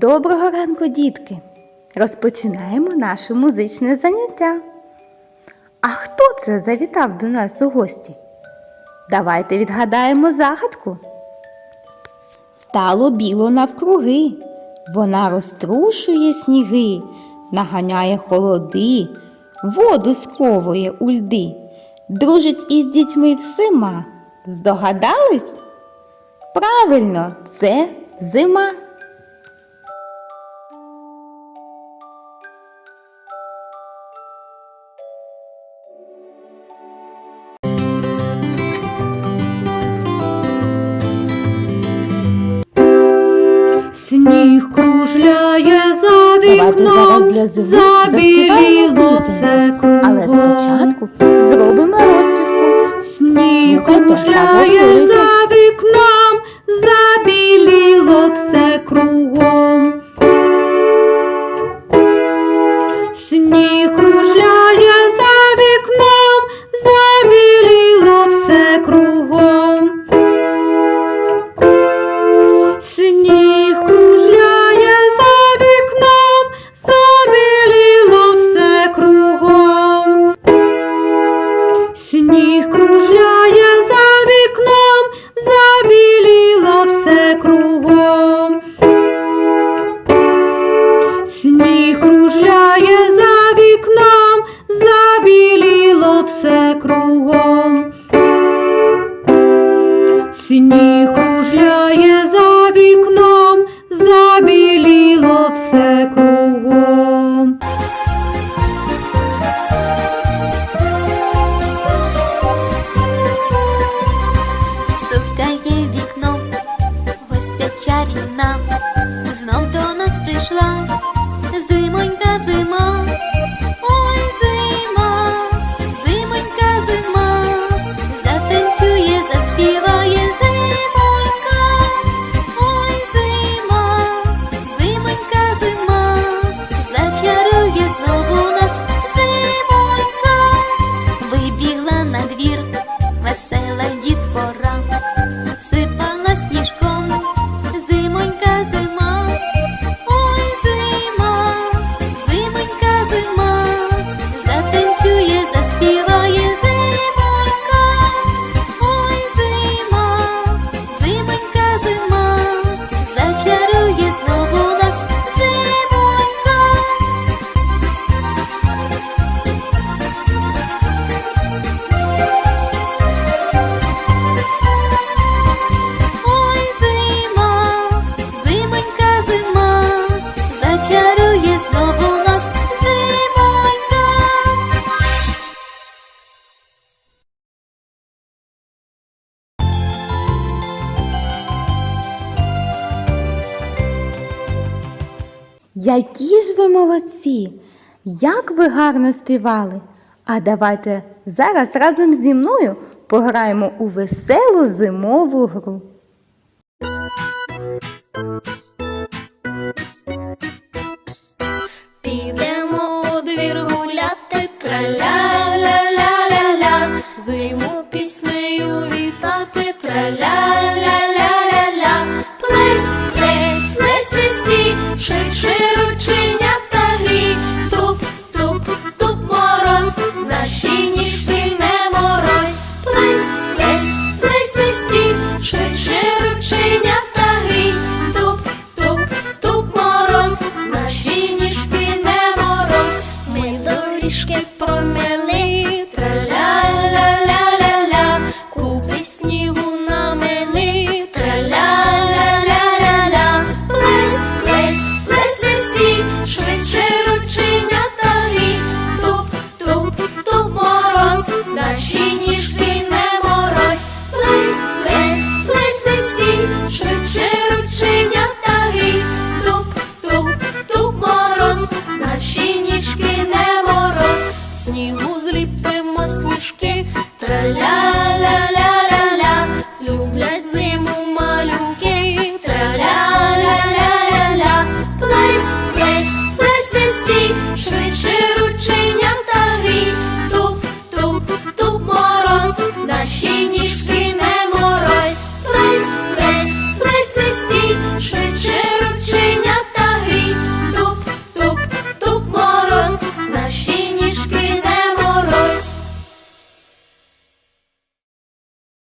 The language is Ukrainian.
Доброго ранку, дітки! Розпочинаємо наше музичне заняття. А хто це завітав до нас у гості? Давайте відгадаємо загадку. Стало біло навкруги, вона розтрушує сніги, наганяє холоди, воду сковує у льди, дружить із дітьми всіма. Здогадались? Правильно, це зима. Сніг кружляє за вікном, забіліло все кругом. Але спочатку зробимо розпівку. Сніг кружляє за вікном, забіліло все кругом. Гостя знов до нас прийшла зимонька зима, ой зима, зимонька зима, затанцює, заспіває зимонька, ой зима, зимонька зима, зачарує знову нас зимонька, вибігла на двір, весела зачарує знову нас зимонька. Ой, зима, зимонька, зима, зачарує знову Які ж ви молодці! Як ви гарно співали! А давайте зараз разом зі мною пограємо у веселу зимову гру.